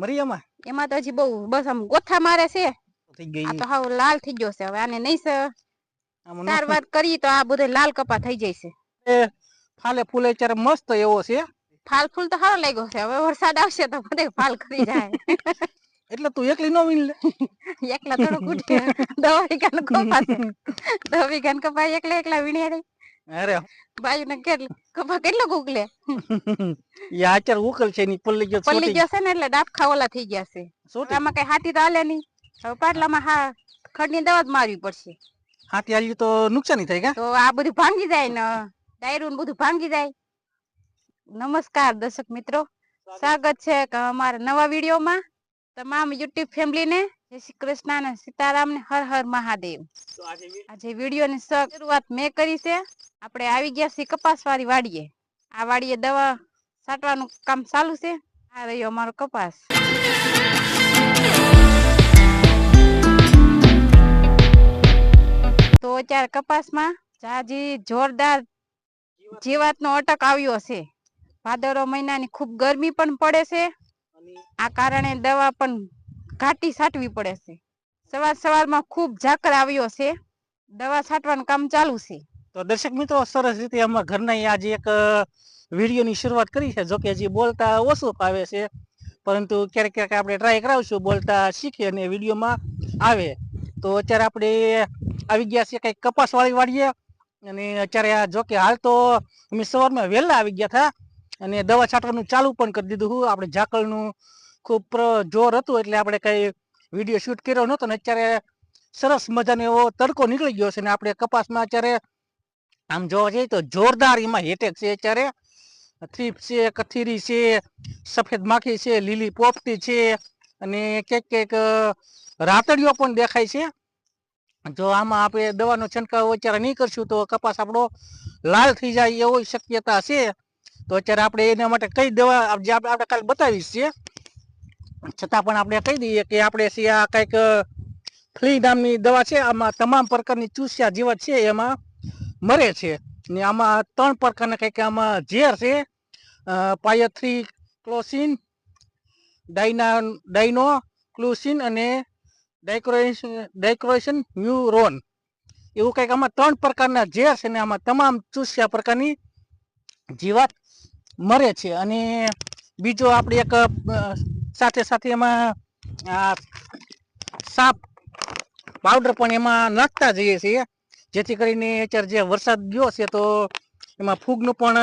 મરી એમાં તો હજી બહુ બસ આમ ગોથા મારે છે. થઈ ગઈ. આ તો હાવ લાલ થઈ ગયો છે. હવે આને નહીં છે. તાર વાત કરી તો આ બધે લાલ કપા થઈ જાય છે. એ ફાલે ફૂલે ચર મસ્ત એવો છે. ફાલ ફૂલ તો સારો લાગ્યો છે. હવે વરસાદ આવશે તો બધે ફાલ કરી જાય. એટલે તું એકલી નો વીણ લે. એકલા થોડું કૂટે દવા વીઘાનો કપા દવા વીઘાનો કપા એકલા એકલા વીણ્યા અરે બાજુ ને કેટલ કપા કેટલો ઉગલે એ અત્યારે ઉકલ છે ની પલ્લી ગયો પલ્લી ગયો છે ને એટલે ડાબખા ઓલા થઈ ગયા છે. આમાં કઈ હાથી તો હાલે નહીં. હવે પાટલામાં હા ખડની દવા જ મારવી પડશે. હાથી આલ્યું તો નુકસાની થાય કા તો આ બધું ભાંગી જાય ને ડાયરું ને બધું ભાંગી જાય. નમસ્કાર દર્શક મિત્રો. સ્વાગત. છે અમારા નવા વિડીયોમાં તમામ યુટ્યુબ ફેમિલીને જય શ્રી કૃષ્ણ અને સીતારામ ને હર હર મહાદેવ. આજે વિડીયોની શરૂઆત મેં કરી છે. આપણે આવી ગયા છીએ કપાસ વાળી વાડીએ. આ વાડીએ દવા છાંટવાનું કામ ચાલુ છે. આ રહ્યો અમારો કપાસ. તો અત્યારે કપાસમાં જાજી જોરદાર જીવાતનો અટક આવ્યો છે. ભાદરો મહિનાની ખૂબ ગરમી પણ પડે છે. આ કારણે દવા પણ ઘાટી છાંટવી પડે છે. સવાર સવારમાં ખૂબ ઝાકર આવ્યો છે. દવા છાંટવાનું કામ ચાલુ છે. તો દર્શક મિત્રો, સરસ રીતે અમારા ઘરના આજે એક વિડીયોની શરૂઆત કરી છે. જોકે હજી બોલતા ઓછું ફાવે છે. પરંતુ ક્યારેક ક્યારેક આપણે ટ્રાય કરાવશું, બોલતા શીખીએ અને વિડીયોમાં આવે. તો અત્યારે આપણે આવી ગયા છીએ, કંઈક કપાસવાળી વાળીએ અને અત્યારે આ જોકે હાલ તો અમે સવારમાં વહેલા આવી ગયા હતા અને દવા છાંટવાનું ચાલુ પણ કરી દીધું આપણે ઝાકળનું ખૂબ જોર હતું એટલે આપણે કઈ વીડિયો શૂટ કર્યો નહોતો ને અત્યારે સરસ મજાનો એવો તડકો નીકળી ગયો છે ને આપણે કપાસમાં અત્યારે આમ જોવા જઈએ તો જોરદાર એમાં હેટેક છે અત્યારે. થ્રીપ છે, કથીરી છે, સફેદ માખી છે, લીલી પોપટી છે અને ક્યાંક ક્યાંક રાતડીઓ પણ દેખાય છે. જો આમાં આપણે દવાનો છંટકાવ અત્યારે નહીં કરશું તો કપાસ આપણો લાલ થઈ જાય એવી શક્યતા છે. તો અત્યારે આપણે એના માટે કઈ દવા આપણે કાલે બતાવીશ છે. છતાં પણ આપણે કહી દઈએ કે આપણે છે આ કંઈક ફ્લી નામની દવા છે, આમાં તમામ પ્રકારની ચૂસ્યા જીવત છે એમાં મરે છે. ને આમાં ત્રણ પ્રકારના કંઈક આમાં ઝેર છે પાયથ્રી ક્લોસિન ડાયના, ડાયનો ક્લોસિન અને ડાયક્રોએશન ડાયક્રોએશન મ્યુરોન એવું કંઈક આમાં ત્રણ પ્રકારના ઝેર છે ને આમાં તમામ ચૂસ્યા પ્રકારની જીવાત મરે છે. અને બીજો આપણે એક સાથે સાથે એમાં સાપ પાવડર પણ એમાં નાખતા જઈએ છીએ. જેથી કરીને અત્યારે જે વરસાદ ગયો છે, તો એમાં ફૂગનું પણ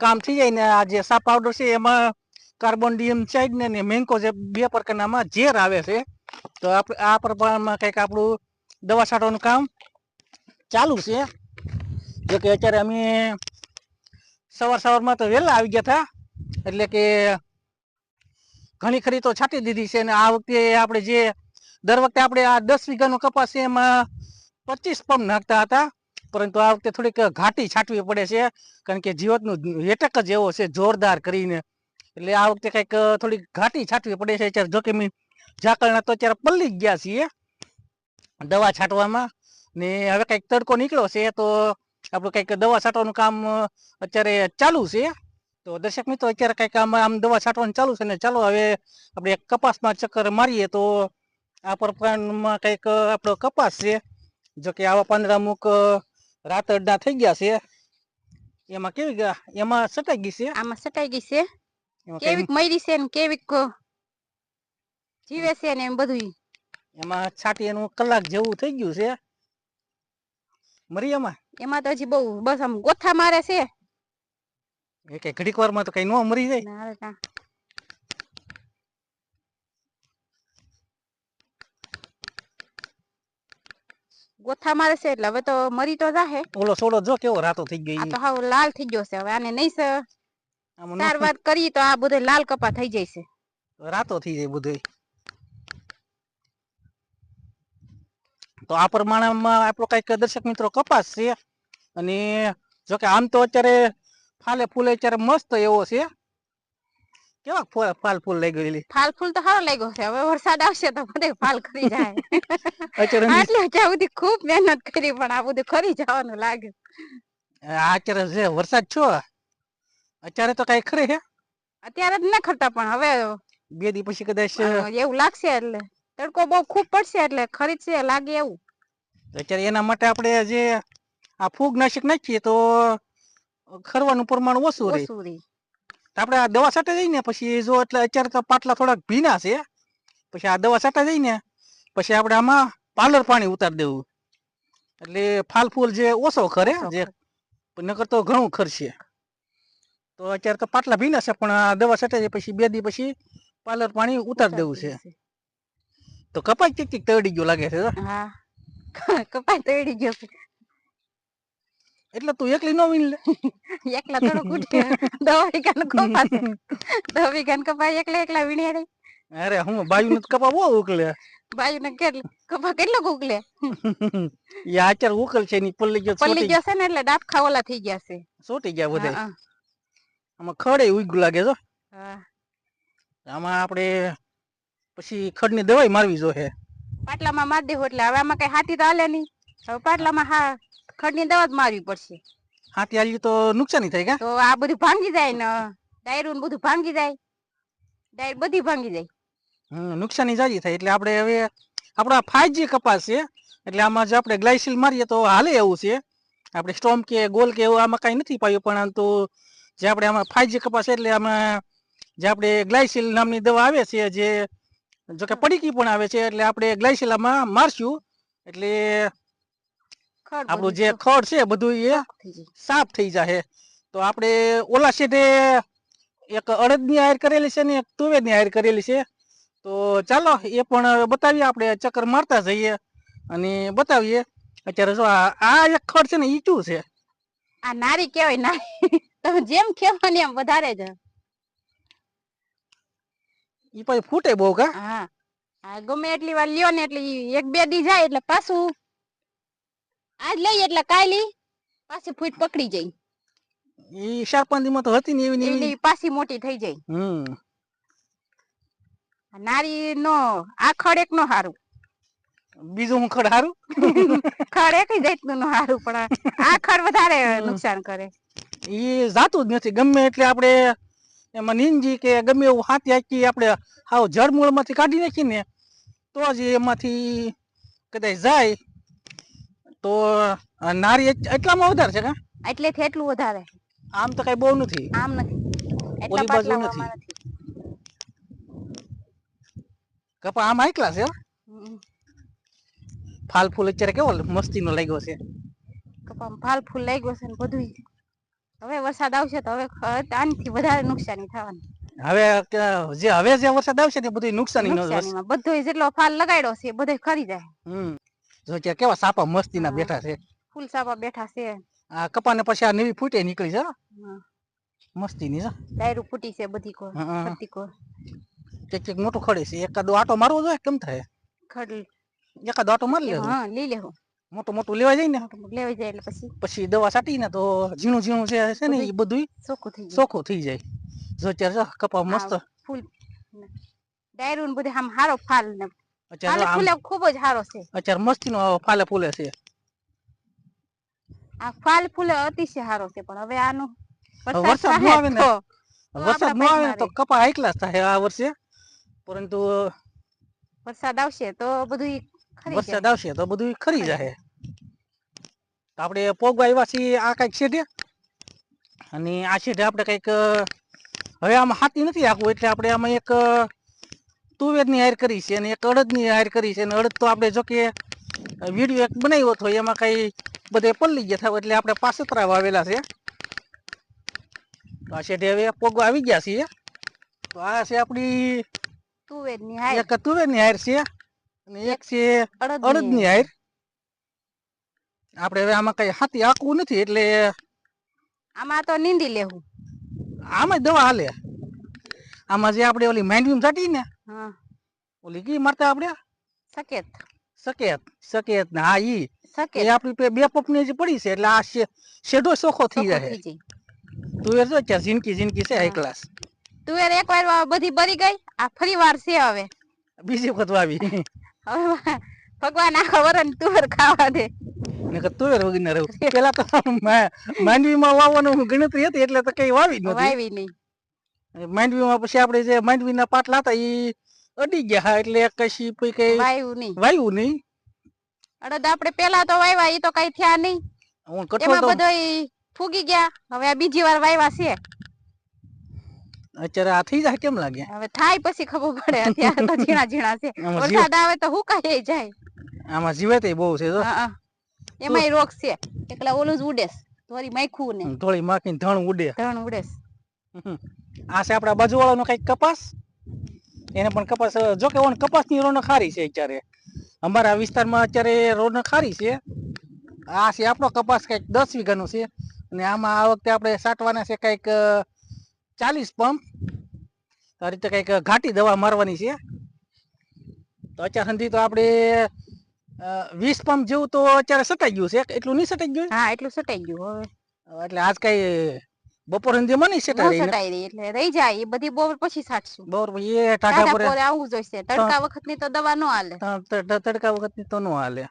કામ થઈ જાય ને આ જે સાપ પાવડર છે, એમાં કાર્બન ડાયોક્સાઇડ ને મેન્કો જે બે પ્રકારનામાં ઝેર આવે છે. તો આ પ્રમાણમાં કંઈક આપણું દવા છાંટવાનું કામ ચાલુ છે. જો કે અત્યારે અમે સવાર સવારમાં તો વહેલા આવી ગયા હતા. એટલે કે ઘણી ખરી તો છાંટી દીધી છે અને આ વખતે આપણે જે દર વખતે આપણે આ દસ વીઘાનો કપાસ છે એમાં પચીસ પંપ નાખતા હતા. પરંતુ આ વખતે થોડીક ઘાટી છાંટવી પડે છે. કારણ કે જીવતનું હેટક જ એવો છે, જોરદાર કરીને. એટલે આ વખતે કંઈક થોડીક ઘાટી છાંટવી પડે છે. અત્યારે જોકે મેં ઝાકળના તો અત્યારે પલ્લી ગયા છીએ દવા છાંટવામાં. ને હવે કંઈક તડકો નીકળ્યો છે તો આપણું કંઈક દવા છાંટવાનું કામ અત્યારે ચાલુ છે. તો દર્શક મિત્રો અત્યારે કંઈક આમ આમ દવા છાંટવાનું ચાલુ છે ને ચાલો હવે આપણે કપાસમાં ચક્કર મારીએ તો આ પ્રકારમાં કંઈક આપણો કપાસ છે. જો કે આવા પાંદડા અમુક રાતડના થઈ ગયા છે. એમાં કેવી ગયા? એમાં સટાઈ ગઈ છે? આમાં સટાઈ ગઈ છે. કેવીક મરી છે ને કેવીક જીવે છે ને એમ બધું એમાં છાટી એનું કલાક જેવું થઈ ગયું છે. મરી એમાં? એમાં તો હજી બહુ બસ આમ ગોથા મારે છે. એ કઈ ઘડીક વારમાં તો કઈ નો મરી જાય. ના, કાં. ગોથા મારે છે એટલે હવે તો મરી તો જાહે. ઓલો સોડો જો કેવો રાતો થઈ ગઈ. આ તો હાવ લાલ થઈ ગયો છે. હવે આને નહીં સ- ચાર વાત કરી તો આ બધે લાલ કપા થઈ જાય છે. રાતો થઈ જાય બધે. તો આ પ્રમાણમાં આપણો કંઈક દર્શક મિત્રો કપાસ છે. અને જો કે આમ તો અત્યારે ફાલે ફૂલે અત્યારે મસ્ત એવો છે. કેવા ફૂલ ફાલ ફૂલ લઈ ગયેલી ફાલ ફૂલ તો સારો લાગ્યો છે. હવે વરસાદ આવશે તો બધે ફાલ ખરી જાય. હજી- અત્યાર સુધી ખૂબ મહેનત કરી પણ આ બધું ખરી જવાનું લાગે. અત્યારે જે વરસાદ છો અત્યારે તો કઈ ખરે છે અત્યારે જ ન ખરતા પણ હવે બે દી પછી કદાચ એવું લાગશે એટલે. તડકો બહુ ખૂબ પડશે એટલે ખરીદશે લાગે એવું. અત્યારે એના માટે આપણે જે આ ફૂગ નાશક નાખીએ તો ખરવાનું પ્રમાણ ઓછું રહે. ઓછું રહે. આપણે આ દવા છાંટા જઈને પછી જો એટલે અત્યારે તો પાટલા થોડાક ભીના છે પછી આ દવા છાંટા જઈને પછી આપણે આમાં પાલર પાણી ઉતારી દેવું. એટલે ફાલ ફૂલ જે ઓછો ખરે જે નકર તો ઘણું ખરશે. તો અત્યારે તો પાટલા ભીના છે પણ આ દવા છાંટા પછી બે દી પછી પાલર પાણી ઉતારી દેવું છે. તો કપાઈ ચીક ચીક તળી ગયો લાગે છે. હા. કપાઈ તળી ગયો. છે. એટલે તું એકલી નો વીણ લે. એકલા થોડું કૂટે દવા વીઘાનું કપા દવા વીઘાનું કપા એકલા એકલા વીણ્યા રે. અરે હું બાયું કપા બહુ ઉકલે. બાજુને કેટલ કપા કેટલો ઉકલે? એ આચર ઉકલ છે ની પલ્લી ગયો પલ્લી ગયો છે ને એટલે ડાબખા ઓલા થઈ ગયા છે. સોટી ગયા બધા? આમાં ખડે ઉગ્યું લાગે જો આમાં આપણે પછી ખડની દવાઈ મારવી જોઈએ પાટલામાં માર દેવું એટલે હવે આમાં કઈ હાથી તો હાલે નહીં. હવે પાટલામાં હા ખડની દવા જ મારવી પડશે. હાથી આલી તો નુકસાની થાય કા તો આ બધું ભાંગી જાય ને ડાયરું બધું ભાંગી જાય. ડાયર બધી ભાંગી જાય. હમ, નુકસાની જાજી થાય. એટલે આપણે હવે આપણા ફાઈજી કપાસ છે. એટલે આમાં જો આપણે ગ્લાયસિલ મારીએ તો હાલે એવું છે. આપણે સ્ટોમ કે ગોલ કે એવું આમાં કાંઈ નથી પાયું પણ તો જે આપણે આમાં ફાઈજી કપાસ છે એટલે આમાં જે આપણે ગ્લાયસિલ નામની દવા આવે છે જે જોકે પડીકી પણ આવે છે એટલે આપણે ગ્લાયસિલ આમાં મારશું. એટલે આપણું જે ખડ છે બધું એ સાફ થઈ જાય. તો આપણે ઓલા શેઠે એક અડદની હાયર કરેલી છે ને એક તુવેરની હાયર કરેલી છે. તો ચાલો એ પણ બતાવીએ આપણે ચક્કર મારતા જઈએ અને બતાવીએ. અત્યારે જો આ એક ખડ છે ને ઈચું છે? આ નારી કેવાય નારી. તમે જેમ કહેવાની એમ વધારે જ. ઈ પછી ફૂટે બહુ કા? હા. ગમે એટલી વાર લ્યો ને એટલે એક બે દી જાય એટલે પાછું આજ લઈ એટલે કાલી પાછી ફૂટ પકડી જાય. ઈ પાંચ તો હતી ને એવી એવી. એની પાછી મોટી થઈ જાય. હમ. નારી નો આ ખડ એક નો હારું. બીજું હું ખડ હારું? ખડ એક જાતનું નો હારું પણ આ- ખડ વધારે નુકસાન કરે. ઈ જાતું જ નથી ગમે એટલે આપણે એમાં નીંજી કે ગમે એવું હાથી હાકી આપણે હાવ જળમૂળમાંથી કાઢી નાખીએ ને તો જ એમાંથી કદાચ જાય. તો નારી એટલામાં વધારે છે કા એટલે એટલું વધારે. આમ તો કઈ બહુ નથી. આમ નથી એટલા બાજુ નથી. કપા આમ એકલા છે ફાલ ફૂલ અત્યારે કેવો મસ્તીનો લાગ્યો છે? કપા ફાલ ફૂલ લાગ્યો છે ને બધું હવે વરસાદ આવશે તો હવે આનથી વધારે નુકસાની થવાની. હવે જે હવે જે વરસાદ આવશે ને બધું નુકસાની નો બધો જેટલો ફાલ લગાડ્યો છે બધે ખરી જાય. હમ. જો કેવા સાપા મસ્તીના બેઠા છે. ફૂલ સાપા બેઠા છે. આ કપાને પછી આ નવી ફૂટે નીકળી છે. મસ્તીની છે. ડાયરું ફૂટી છે બધી કો હા. કો કે કે મોટું ખડે છે. એકાદો આટો મારવો જોઈએ કેમ થાય? ખડ એકાદો આટો મારી લેવો હા લઈ લેવું મોટું મોટું લેવા જાય ને? લેવા જાય એટલે પછી. પછી દવા છાંટી ને તો ઝીણું ઝીણું છે છે ને એ બધું સોખું થઈ જાય. સોખું થઈ જાય. જો અત્યારે કપા મસ્ત. ફૂલ. ડાયરું બધું આમ હારો ફાલ ને અત્યારે ફાલે ફૂલે ખૂબ જ હારો છે. અત્યારે મસ્તીનો ફાલે ફૂલે છે. આ ફાલ ફૂલે અતિશય હારો છે પણ હવે આનું વરસાદ ન આવે ને, તો તો વરસાદ ન આવે તો કપા હાઈકલા થાય આ વર્ષે. પરંતુ વરસાદ આવશે તો બધું ખરી વરસાદ આવશે તો બધું ખરી ખરી જાય. તો આપણે પોગવા આવ્યા છીએ આ કંઈક શેઠે અને આ શેઠે આપણે કંઈક હવે આમાં હાથી નથી રાખવું એટલે આપણે આમાં એક તુવેરની હાર કરી છે અને એક અડદની હાર કરી છે અને અડદ તો આપણે જો કે વીડિયો એક બનાવ્યો હતો એમાં કઈ બધે પલ્લી ગયા થાય એટલે આપણે પાસતરા વાવેલા છે. તો આ શેઠે હવે પોગવા આવી ગયા છીએ. તો આ છે આપણી તુવેરની હાય એક તુવેરની હાર છે અને એક છે અડદની હાયર આપણે હવે આમાં કઈ હાથી આકવું નથી એટલે આમાં તો નીંદી લેવું. આમાં દવા હાલે. આમાં જે આપણે ઓલી માંડવી છાટી ને હા. ઓલી કી મારતા આપણે સકેત. સકેત સકેત ને હા ઈ. સકેત. એ આપણી બે પપની જે પડી છે એટલે આ શેડો સોખો થઈ જાય. તુવેર તું જો અત્યારે જિંદગી જિંદગી છે હાઈ. ક્લાસ તુવેર એક વાર બધી બરી ગઈ આ ફરી વાર છે હવે. બીજી વખત વાવી. હવે ભગવાન આખા વરણ તુવેર ખાવા દે. ને તુવેર વગર ના રહું. પેલા તો મા- માંડવીમાં વાવવાનું ગણતરી હતી એટલે તો કઈ વાવી નથી વાવી નહીં. માંડવીમાં પછી આપણે જે માંડવીના પાટલા હતા એ અડી ગયા હા એટલે કશી પછી કઈ વાયુ નહીં. વાયુ નહીં. અડદ આપણે પેલા તો વાવ્યા ઈ તો કઈ થયા નહીં. હું એમાં તો બધો ફૂગી ગયા. હવે આ બીજી વાર વાવ્યા છે. અત્યારે આ થઈ જાય કેમ લાગે? હવે થાય પછી ખબર પડે અત્યારે તો ઝીણા ઝીણા છે. વરસાદ આવે તો હુકાઈ જાય? આમાં જીવાત બહુ છે હા. એમાંય રોગ છે. એકલા ઓલું જ ઉડે થોડી માખું ને. થોડી માખીને ધણ ઉડે. ધણ ઉડે છે. હમ. આ છે આપણા બાજુવાળાનો કંઈક કપાસ. એને પણ કપાસ જો કે ઓન કપાસની રોનક ખારી છે અત્યારે. અમારા વિસ્તારમાં અત્યારે રોનક ખારી છે. આ છે આપણો કપાસ કંઈક દસ વીઘાનો છે. અને આમાં આ વખતે આપણે સાટવાના છે કંઈક ચાલીસ પંપ. આ રીતે કંઈક ઘાટી દવા મારવાની છે. તો અત્યાર સુધી તો આપણે વીસ પંપ જેવું તો અત્યારે સટાઈ ગયું છે. એટલું નહીં સટાઈ ગયું? હા એટલું સટાઈ ગયું હવે. એટલે આજ કઈ બપોર સુધી મને સેટા રહી સટાઈ રહી એટલે રહી જાય એ બધી બોર પછી સાટશું બરોબર એ ટાટા પર આવું જોઈશે તડકા વખતની તો દવા નો હાલે. તડકા વખત તો નો હાલે.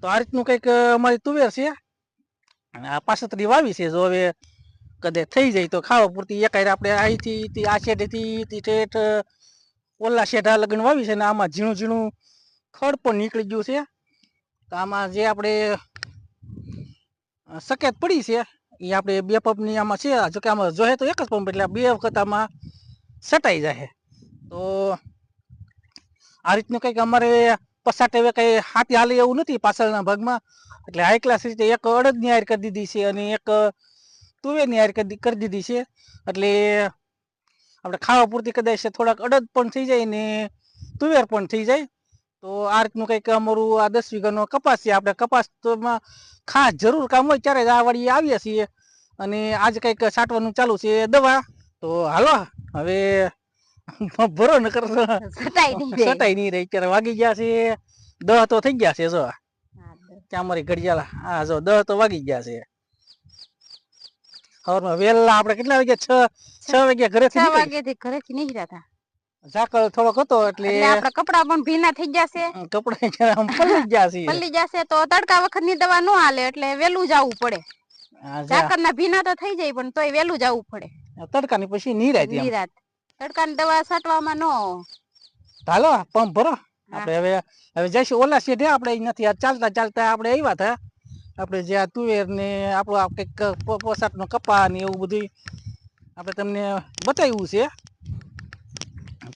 તો આ રીતનું કંઈક અમારી તુવેર છે. અને આ પાસતરી વાવી છે જો હવે કદાચ થઈ જાય તો ખાવા પૂરતી. એકાય આપણે અહીંથી આ શેઢેથી થી ઠેઠ ઓલા શેઢા લગન વાવી છે ને આમાં ઝીણું ઝીણું ખડ પણ નીકળી ગયું છે. તો આમાં જે આપણે સકેત પડી છે એ આપણે બે પંપની આમાં છે જો કે આમાં જોઈએ તો એક જ પંપ એટલે બે વખત આમાં સટાઈ જાય તો આ રીતનું કંઈક અમારે પસાટ હવે કંઈ હાથી હાલે એવું નથી પાછળના ભાગમાં. એટલે હાઈ ક્લાસ રીતે એક અડદની હાર કરી દીધી છે અને એક તુવેરની હાર કરી દીધી છે. એટલે આપણે ખાવા પૂરતી કદાચ થોડાક અડદ પણ થઈ જાય ને તુવેર પણ થઈ જાય. તો આ રીતનું કંઈક અમારું આ દસ વીઘાનો કપાસ છે. આપણે કપાસ તો માં ખાસ જરૂર કામ હોય ત્યારે જ આ વાળી આવીએ છીએ અને આજ કંઈક છાંટવાનું ચાલુ છે દવા. તો હાલો હવે ભરો ન કરો સટાઈ નહીં રહે. અત્યારે વાગી ગયા છે. દહ તો થઈ ગયા છે જો. ત્યાં અમારી ઘડિયાળ હા જો દહ તો વાગી ગયા છે. સવારમાં વહેલા આપણે કેટલા વાગ્યા? છ છ વાગ્યા ઘરેથી છ નીકળી ઘરેથી ઘરે નીકળ્યા હતા. ઝાકળ થોડોક હતો એટલે આપડા કપડા પણ ભીના થઈ જશે. કપડા પલળી જશે. પલળી જશે તો તડકા વખતની દવા નો હાલે એટલે વેલું જવું પડે. ઝાકળ ના ભીના તો થઈ જાય પણ તોય વેલું જવું પડે. તડકાની પછી નીરાય એમ. તડકા ની દવા છાંટવામાં નો. હાલો પંપ ભરો. આપડે આપણે હવે હવે જઈશું. ઓલા સીધે આપણે નથી ચાલતા ચાલતા આપણે આવ્યા હતા. આપણે જે આ તુવેર ને આપણું કંઈક પોસાટ નો કપા ને એવું બધું આપણે તમને બતાવ્યું છે.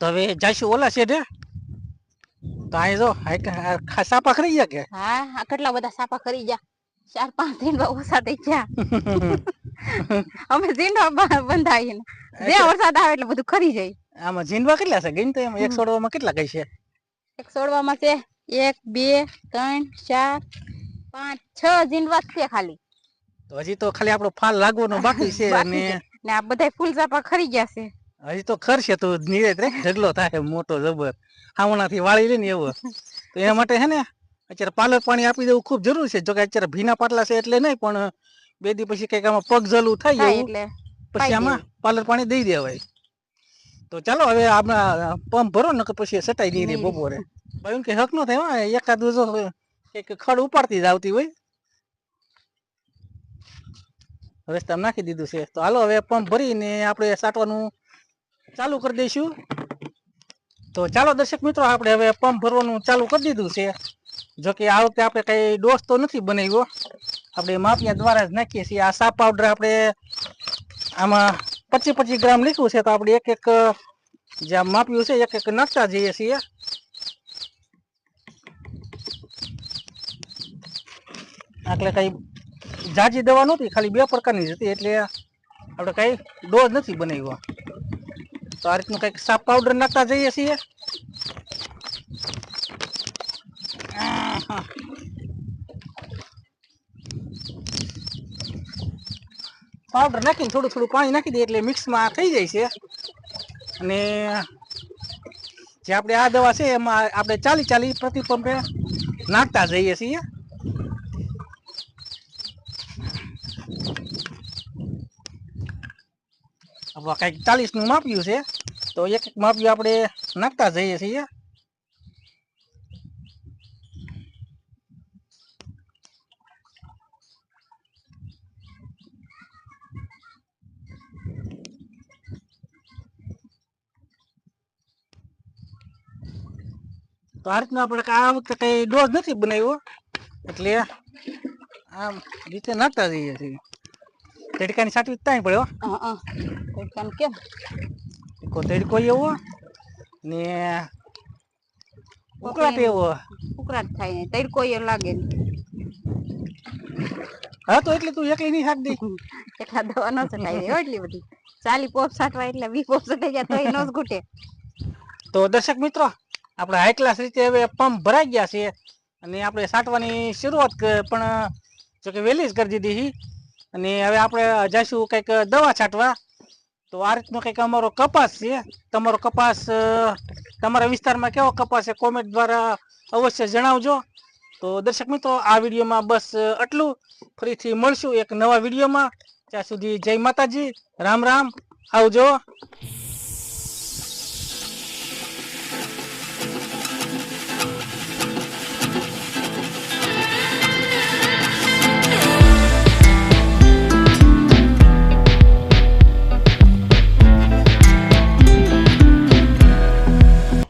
તો હવે જઈશું ઓલા સીધે તો અહીં જો સાપા ખરી ગયા કે? હા કેટલા બધા સાપા કરી ગયા? ચાર પાંચ દિન ઓછા થઈ ગયા. અમે ઝીંડો બ- બંધાવીને જે વરસાદ આવે એટલે બધું ખરી જાય. આમાં ઝીંડવા કેટલા છે? ગઈ તો એમાં એક. સોડવામાં કેટલા કઈ છે? એક છોડવામાં છે એક બે ત્રણ ચાર પાંચ છ ઝીંડવા જ છે ખાલી. તો હજી તો ખાલી આપણો ફાલ લાગવાનો બાકી છે અને છે. ને આ બધા ફૂલ સાપા ખરી ગયા છે. હજી તો ખરશે તો નિરેત રે ઢગલો થાય મોટો જબર. હાવણાથી વાળી લે ને એવો. તો એના માટે છે ને અત્યારે પાલક પાણી આપી દેવું ખૂબ જરૂર છે. જો કે અત્યારે ભીના પાટલા છે એટલે નહીં પણ બે દી પછી કંઈક આમાં પગ જલું થાય એવું. એટલે. પછી આમાં પાલક પાણી દઈ દેવાય. તો ચાલો હવે આપણા પંપ ભરો ને પછી સટાઈ દઈએ રે બપોરે. ભાઈ કે હક નો થાય હો, એકાદ જો એક ખડ ઉપાડતી જ આવતી હોય. હવે તમે નાખી દીધું છે. તો હાલો હવે પંપ ભરીને આપણે સાટવાનું ચાલુ કરી દઈશું. તો ચાલો દર્શક મિત્રો, આપણે હવે પંપ ભરવાનું ચાલુ કરી દીધું છે. જો કે આ વખતે આપણે કઈ ડોઝ તો નથી બનાવ્યો. આપણે માપિયા દ્વારા જ નાખીએ છીએ. આ સાપ પાવડર આપણે આમાં પચીસ પચીસ ગ્રામ લીધું છે, તો આપણે એક એક, જે આ માપ્યું છે, એક એક નાખતા જઈએ છીએ. એટલે કઈ જાજી દવા નહોતી, ખાલી બે પ્રકારની જ હતી, એટલે આપણે કઈ ડોઝ નથી બનાવ્યો. તો આ રીતનું કંઈક સાફ પાવડર નાખતા જઈએ છીએ. પાવડર નાખીને થોડું થોડું પાણી નાખી દઈએ એટલે મિક્સમાં થઈ જાય છે. અને જે આપણે આ દવા છે એમાં આપણે ચાલી ચાલી પ્રતિ પંપે નાખતા જઈએ છીએ. આપણે કંઈક ચાલીસનું માપ્યું છે. તો એક એક માપી આપણે નાખતા જઈએ છીએ. તો આ રીતના આપણે આ વખતે કંઈ ડોઝ નથી બનાવ્યો એટલે આમ રીતે નાખતા જઈએ છીએ. તડકાની સાચવી ત્યાં પડ્યો હા હા. તડકાનું કેમ? કો તડકો એવો ને ઉકળાટ એવો. ઉકળાટ થાય ને. તડકો એ લાગે ને. હા તો એટલે તું એકલી નહીં હાથ દે એટલા દવા ન ચલાય ને એટલી બધી. ચાલી પોપ સાટવા એટલે વી પોપ સટાઈ ગયા તો ન જ ઘૂટે. તો દર્શક મિત્રો આપણે હાઈ ક્લાસ રીતે હવે પંપ ભરાઈ ગયા છે અને આપણે છાંટવાની શરૂઆત પણ જો કે વહેલી જ કરી દીધી અને હવે આપણે જઈશું કંઈક દવા છાંટવા. તો આ રીતનો કંઈક અમારો કપાસ છે. તમારો કપાસ તમારા વિસ્તારમાં કેવો કપાસ છે કોમેન્ટ દ્વારા અવશ્ય જણાવજો. તો દર્શક મિત્રો, આ વિડીયોમાં બસ આટલું. ફરીથી મળશું એક નવા વિડીયોમાં. ત્યાં સુધી જય માતાજી. રામ રામ. આવજો.